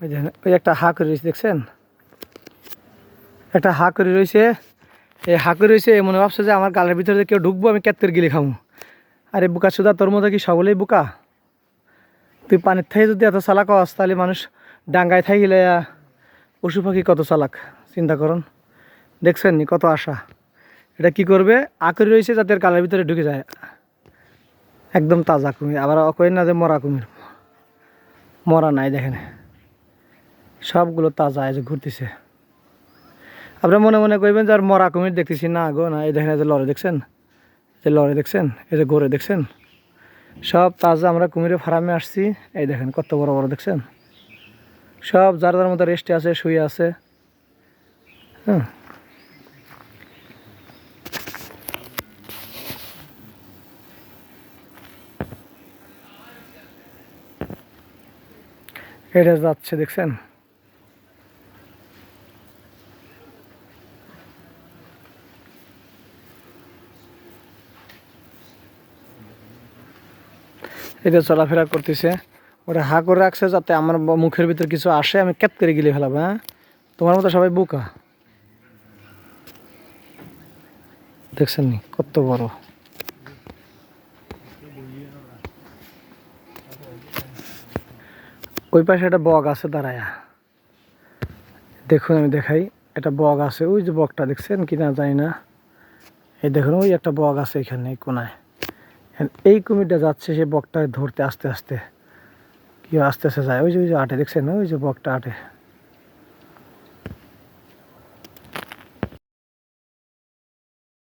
ওই দেখেন ওই একটা হা করে রয়েছে, দেখছেন? একটা হা করে রয়েছে। এই হা করে রয়েছে মনে ভাবছে যে আমার গালের ভিতরে কেউ ঢুকবো, আমি ক্যাত্তের গিলে খামু। আরে বুকা সুদা তোর মতো কি সকলেই বুকা? তুই পানির থেকে যদি এত চালাক হস, তাহলে মানুষ ডাঙ্গায় থাকি গেলে পশু পাখি কত চালাক, চিন্তা করুন। দেখছেন নি কত আশা। এটা কি করবে? আকরি রয়েছে যাতে গালের ভিতরে ঢুকে যায়। একদম তাজা কুমির, আবার কই না যে মরা কুমির। মরা নাই দেখেন। সবগুলো তাজা এই ঘুরতেছে। আপনারা মনে মনে করবেন যে আর মরা কুমির দেখতেছি, না গো, না, এই দেখেন যে লড়ে দেখছেন? যে লড়ে দেখছেন? এই যে গড়ে দেখছেন? সব তাজা আমরা কুমিরের ফার্মে আসছি, এই দেখেন কত বড় বড় দেখছেন? সব যার যার মতো রেস্টে আছে, শুয়ে আছে। হ্যাঁ। এটা যাচ্ছে, দেখছেন? এটা চলাফেরা করতেছে ওরা হা করে রাখছে যাতে আমার মুখের ভিতর কিছু আসে, আমি ক্যাত করে গেলে ফেলাবো হ্যাঁ? তোমার মতো সবাই বোকা। দেখছেন নি? কত বড়। ওই পাশে একটা বগ আছে, দাঁড়ায়া। দেখুন, আমি দেখাই। একটা বগ আছে, ওই যে বগটা দেখছেন? কি না জানি না। এই দেখুন, ওই একটা বগ আছে এখানে কোনায়। এই কুমিরটা যাচ্ছে, সে বকটা ধরতে, আস্তে আস্তে। কি আস্তে আস্তে যায়। ওই যে ওই যে আটে, দেখছেন? ওই যে বকটা আটে।